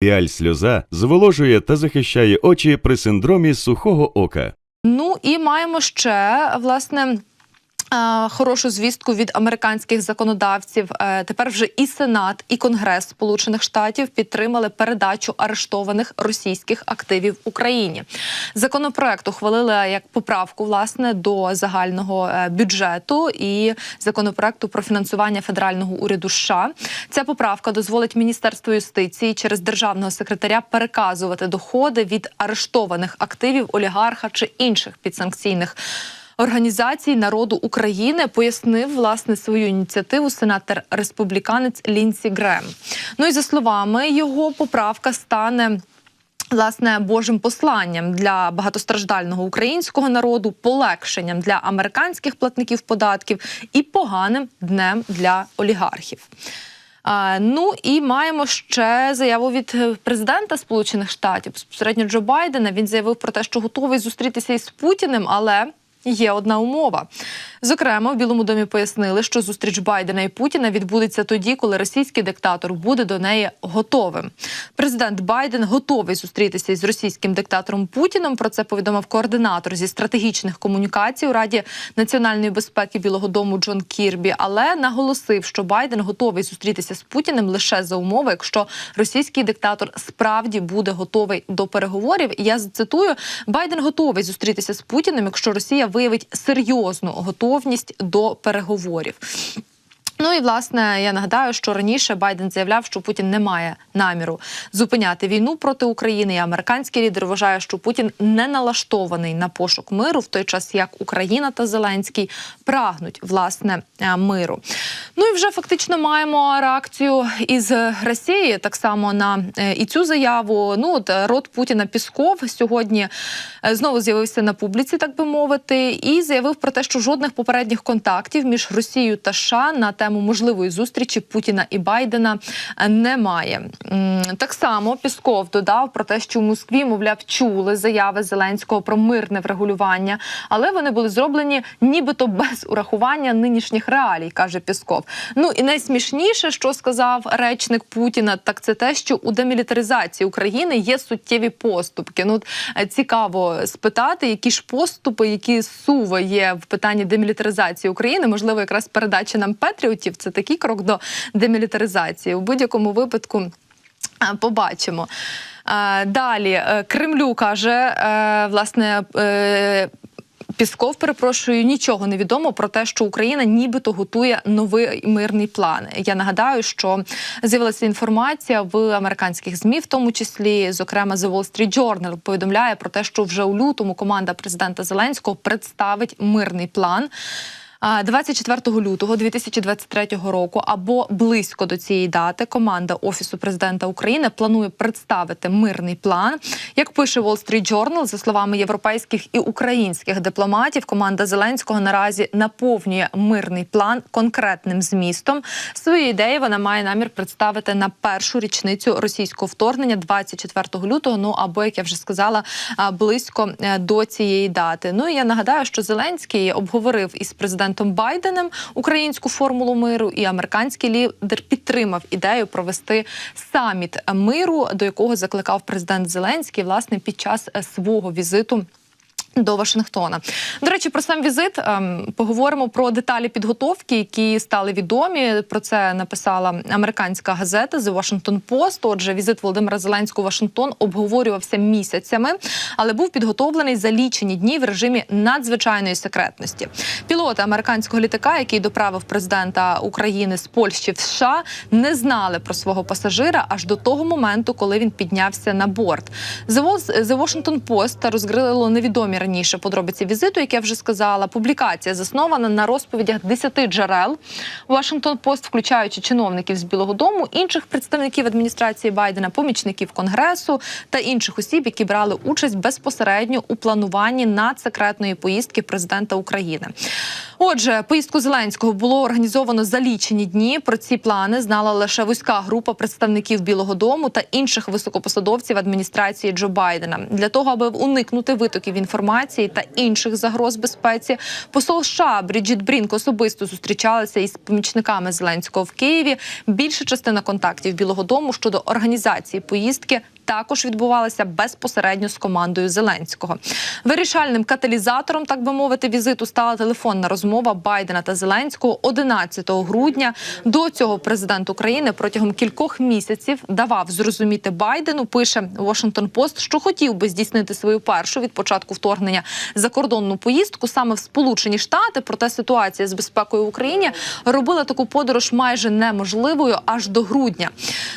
Піаль сльоза зволожує та захищає очі при синдромі сухого ока. Ну і маємо ще власне. Хорошу звістку від американських законодавців. Е, Тепер вже і Сенат, і Конгрес Сполучених Штатів підтримали передачу арештованих російських активів Україні. Законопроект ухвалили як поправку власне до загального е, бюджету і законопроекту про фінансування федерального уряду США. Ця поправка дозволить Міністерству юстиції через державного секретаря переказувати доходи від арештованих активів олігарха чи інших підсанкційних. Організацій народу України пояснив власне свою ініціативу сенатор республіканець Лінсі Грем. Ну і за словами його поправка стане. Власне, божим посланням для багатостраждального українського народу, полегшенням для американських платників податків і поганим днем для олігархів. Ну і маємо ще заяву від е, президента Сполучених Штатів безпосередньо Джо Байдена. Він заявив про те, що готовий зустрітися із Путіним, але. Є одна умова. Зокрема, в Білому домі пояснили, що зустріч Байдена і Путіна відбудеться тоді, коли російський диктатор буде до неї готовим. Президент Байден готовий зустрітися із російським диктатором Путіном. Про це повідомив координатор зі стратегічних комунікацій у Раді національної безпеки Білого Дому Джон Кірбі, але наголосив, що Байден готовий зустрітися з Путіним лише за умови, якщо російський диктатор справді буде готовий до переговорів. І Я зацитую: Байден готовий зустрітися з Путіним, якщо Росія виявить серйозну готовність до переговорів. Ну і власне я нагадаю, що раніше Байден заявляв, що Путін не має наміру зупиняти війну проти України. І американський лідер вважає, що Путін не налаштований на пошук миру, в той час як Україна та Зеленський прагнуть власне е, миру. Ну і вже фактично маємо реакцію із Росії так само на е, і цю заяву. Ну от е, рот Путіна Пісков сьогодні е, знову з'явився на публіці, так би мовити, і заявив про те, що жодних попередніх контактів між Росією та США на тему можливої зустрічі Путіна і Байдена немає. Так само Пісков додав про те, що в Москві, мовляв, чули заяви Зеленського про мирне врегулювання, але вони були зроблені нібито без урахування нинішніх реалій, каже Пісков. Ну і найсмішніше, що сказав речник Путіна, так це те, що у демілітаризації України є суттєві поступки. Ну е, цікаво спитати, які ж поступи, які суви є в питанні демілітаризації України. Можливо, якраз передача нам Петріотів це такий крок до демілітаризації. У будь-якому випадку. е, Побачимо. Е, Далі Кремлю каже, власне. Пісков, перепрошую, нічого не відомо про те, що Україна нібито готує новий мирний план. Я нагадаю, що з'явилася інформація в американських змі, в тому числі, зокрема, The Wall Street Journal повідомляє про те, що вже у лютому команда президента Зеленського представить мирний план. А, 24 лютого 2023 року або близько до цієї дати команда офісу президента України планує представити мирний план. Як пише Wall Street Journal, за словами європейських і українських дипломатів, команда Зеленського наразі наповнює мирний план конкретним змістом. Свої ідеї вона має намір представити на першу річницю російського вторгнення 24 лютого. Ну або як я вже сказала, близько е, до цієї дати. Ну і я нагадаю, що Зеленський обговорив із президентом Байденом українську формулу миру, і американський лідер підтримав ідею провести саміт миру, до якого закликав президент Зеленський власне під час свого візиту. До Вашингтона до речі, про сам візит ем, поговоримо про деталі підготовки, які стали відомі. Про це написала американська газета The Washington Post. Отже, візит Володимира Зеленського в Вашингтон обговорювався місяцями, але був підготовлений за лічені дні в режимі надзвичайної секретності. Пілоти американського літака, який доправив президента України з Польщі в США, не знали про свого пасажира аж до того моменту, коли він піднявся на борт. The Washington Post розкрило невідомі раніше подробиці візиту, як я вже сказала. Публікація заснована на розповідях 10 джерел. Washington Post, включаючи чиновників з Білого Дому, інших представників адміністрації Байдена, помічників конгресу та інших осіб, які брали участь безпосередньо у плануванні надсекретної поїздки президента України. Отже, поїздку Зеленського було організовано за лічені дні. Про ці плани знала лише вузька група представників Білого Дому та інших високопосадовців адміністрації Джо Байдена. Для того, аби уникнути витоків інформації та інших загроз безпеці, посол США Бріджіт Брінк особисто зустрічалася із помічниками Зеленського в Києві. Більша частина контактів Білого Дому щодо організації поїздки також відбувалася безпосередньо з командою Зеленського. Вирішальним каталізатором, так би мовити, візиту стала телефонна розмова Байдена та Зеленського 11 грудня. До цього президент України протягом кількох місяців давав зрозуміти Байдену. Пише Washington Post, що хотів би здійснити свою першу від початку вторгнення закордонну поїздку саме в Сполучені Штати. Проте ситуація з безпекою в Україні робила таку подорож майже неможливою аж до грудня.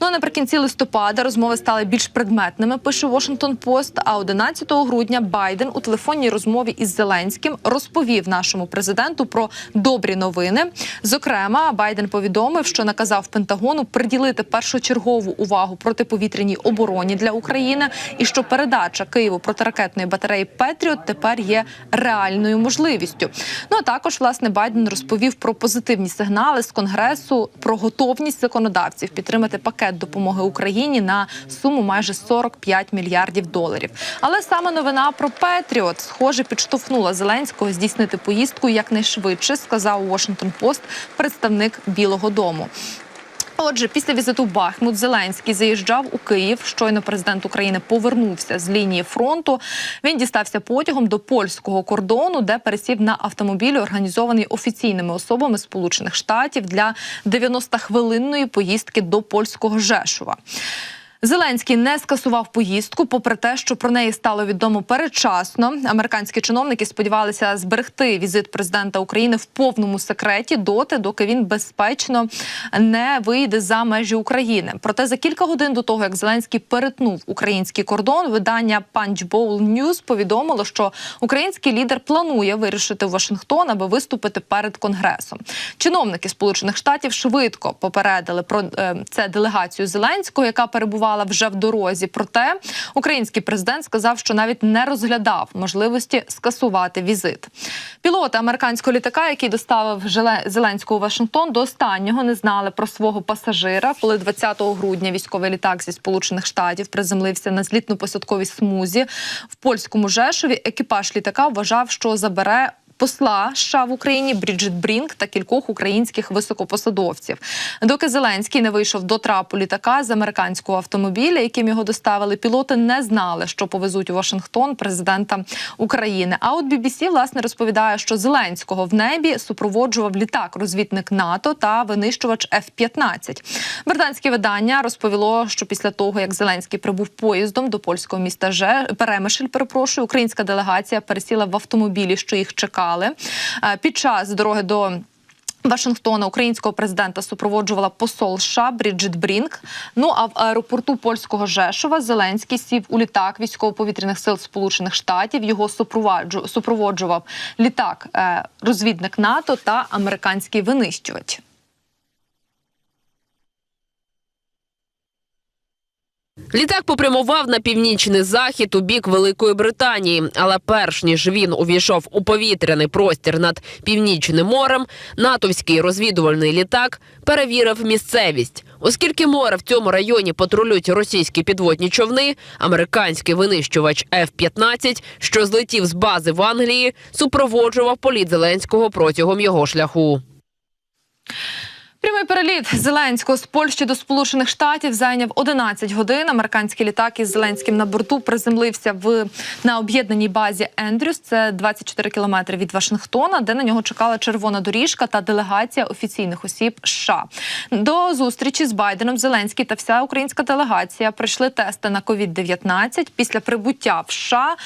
Ну а наприкінці листопада розмови стали більш предметними. Пише Washington Post, А 11 грудня Байден у телефонній розмові із Зеленським розповів нашому президенту про добрі новини. Зокрема, Байден повідомив, що наказав Пентагону приділити першочергову увагу протиповітряній обороні для України, і що передача Києву протиракетної батареї Петріот тепер є реальною можливістю. Ну а також власне Байден розповів про позитивні сигнали з конгресу про готовність законодавців підтримати пакет допомоги Україні на суму майже 45 мільярдів доларів. Але саме новина про Петріот схоже підштовхнула Зеленського здійснити поїздку якнайшвидше, сказав у Washington Post представник Білого Дому. Отже, після візиту Бахмут Зеленський заїжджав у Київ. Щойно президент України повернувся з лінії фронту. Він дістався потягом до польського кордону, де пересів на автомобіль, організований офіційними особами Сполучених Штатів для 90-хвилинної поїздки до польського Жешува. Зеленський не скасував поїздку, попри те, що про неї стало відомо передчасно. Американські чиновники сподівалися зберегти візит президента України в повному секреті доти, доки він безпечно не вийде за межі України. Проте за кілька годин до того, як Зеленський перетнув український кордон, видання Punchbowl News повідомило, що український лідер планує вирішити Вашингтон, аби виступити перед конгресом. Чиновники Сполучених Штатів швидко попередили про е, це делегацію Зеленського, яка перебувала вже в дорозі. Проте український президент сказав, що навіть не розглядав можливості скасувати візит. Пілоти американського літака, який доставив Зеленського у Вашингтон, до останнього не знали про свого пасажира. Коли 20 грудня військовий літак зі Сполучених Штатів приземлився на злітно-посадковій смузі в польському Жешові, екіпаж літака вважав, що забере. Посла США в Україні Бріджит Брінк та кількох українських високопосадовців. Доки Зеленський не вийшов до трапу літака з американського автомобіля, яким його доставили, пілоти не знали, що повезуть у Вашингтон президента України. А от BBC, власне розповідає, що Зеленського в небі супроводжував літак розвідник НАТО та винищувач F-15. Британське видання розповіло, що після того, як Зеленський прибув поїздом до польського міста Же Перемишль, перепрошую, українська делегація пересіла в автомобілі, що їх чекали. Е, Під час дороги до Вашингтона українського президента супроводжувала посол США Бріджит Брінк. Ну а в аеропорту польського Жешова Зеленський сів у літак військово-повітряних сил Сполучених Штатів. Його супроводжу- супроводжував літак е, розвідник НАТО та американський винищувач. Літак попрямував на північний захід у бік Великої Британії, але перш ніж він увійшов у повітряний простір над північним морем, натовський розвідувальний літак перевірив місцевість. Оскільки море в цьому районі патрулюють російські підводні човни, американський винищувач F-15, що злетів з бази в Англії, супроводжував політ Зеленського протягом його шляху. Прямий переліт Зеленського з Польщі до Сполучених Штатів зайняв 11 годин. Американський літак із Зеленським на борту приземлився в на об'єднаній базі Ендрюс. Це 24 кілометри від Вашингтона, де на нього чекала червона доріжка та делегація офіційних осіб. США. до зустрічі з Байденом Зеленський та вся українська делегація пройшли тести на COVID-19. Після прибуття в США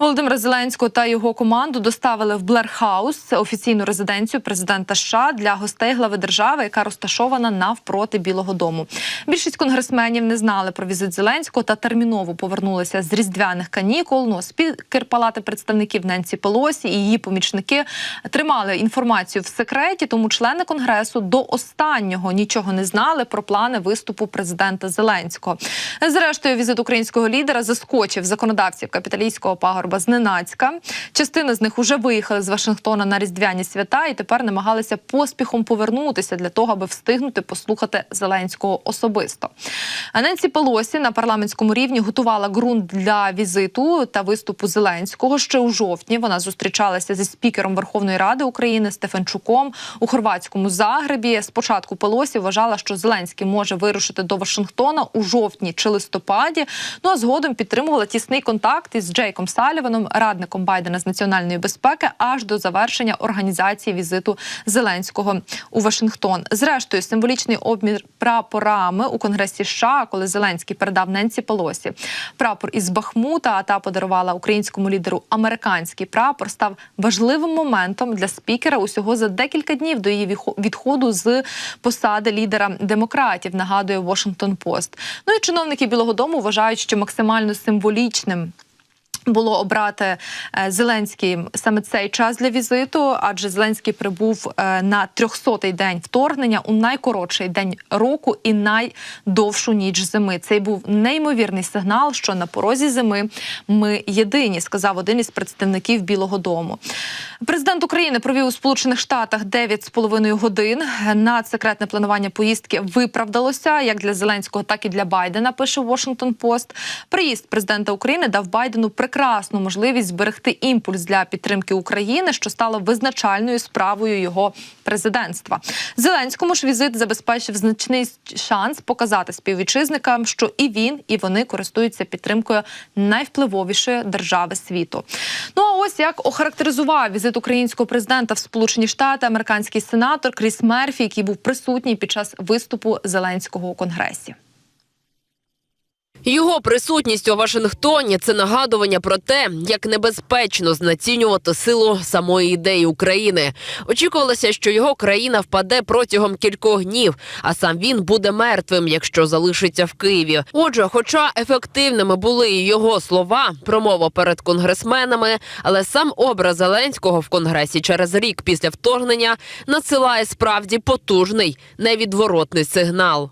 Володимира Зеленського та його команду доставили в Блерхаус, офіційну резиденцію президента США для гостей глави держави, яка розташована навпроти Білого Дому. Більшість конгресменів не знали про візит Зеленського та терміново повернулися з різдвяних канікул. Ну, спікер Палати представників Ненсі Пелосі і її помічники тримали інформацію в секреті, тому члени конгресу до останнього нічого не знали про плани виступу президента Зеленського. Зрештою, візит українського лідера заскочив законодавців капіталійського пагорба спроба зненацька. Частина з них уже виїхали з Вашингтона на різдвяні свята і тепер намагалися поспіхом повернутися для того, аби встигнути послухати Зеленського особисто. Ненсі Пелосі на парламентському рівні готувала ґрунт для візиту та виступу Зеленського. Ще у жовтні вона зустрічалася зі спікером Верховної Ради України Стефанчуком у хорватському Загребі. Спочатку Пелосі вважала, що Зеленський може вирушити до Вашингтона у жовтні чи листопаді. Ну а згодом підтримувала тісний контакт із Джейком Саліваном, радником Байдена з національної безпеки, аж до завершення організації візиту Зеленського у Вашингтон. Зрештою, символічний обмір прапорами у Конгресі США, коли Зеленський передав Ненсі Пелосі прапор із Бахмута, а та подарувала українському лідеру американський прапор, став важливим моментом для спікера усього за декілька днів до її відходу з посади лідера демократів. Нагадує Washington Post. Ну і чиновники Білого Дому вважають, що максимально символічним. Було обрати е, Зеленський саме цей час для візиту, адже Зеленський прибув е, на 300-й день вторгнення у найкоротший день року і найдовшу ніч зими. Цей був неймовірний сигнал, що на порозі зими ми єдині, сказав один із представників Білого Дому. Президент України провів у Сполучених Штатах 9,5 годин. Надсекретне планування поїздки виправдалося як для Зеленського, так і для Байдена. Пише Washington Post. Приїзд президента України дав Байдену прекрасну можливість зберегти імпульс для підтримки України, що стало визначальною справою його президентства. Зеленському ж візит забезпечив значний шанс показати співвітчизникам, що і він, і вони користуються підтримкою найвпливовішої держави світу. Ну а ось як охарактеризував візит українського президента в Сполучені Штати американський сенатор Кріс Мерфі, який був присутній під час виступу Зеленського у Конгресі. Його присутність у Вашингтоні це нагадування про те, як небезпечно знецінювати силу самої ідеї України. Очікувалося, що його країна впаде протягом кількох днів, а сам він буде мертвим, якщо залишиться в Києві. Отже, хоча ефективними були і його слова, промова перед конгресменами, але сам образ Зеленського в конгресі через рік після вторгнення надсилає справді потужний невідворотний сигнал.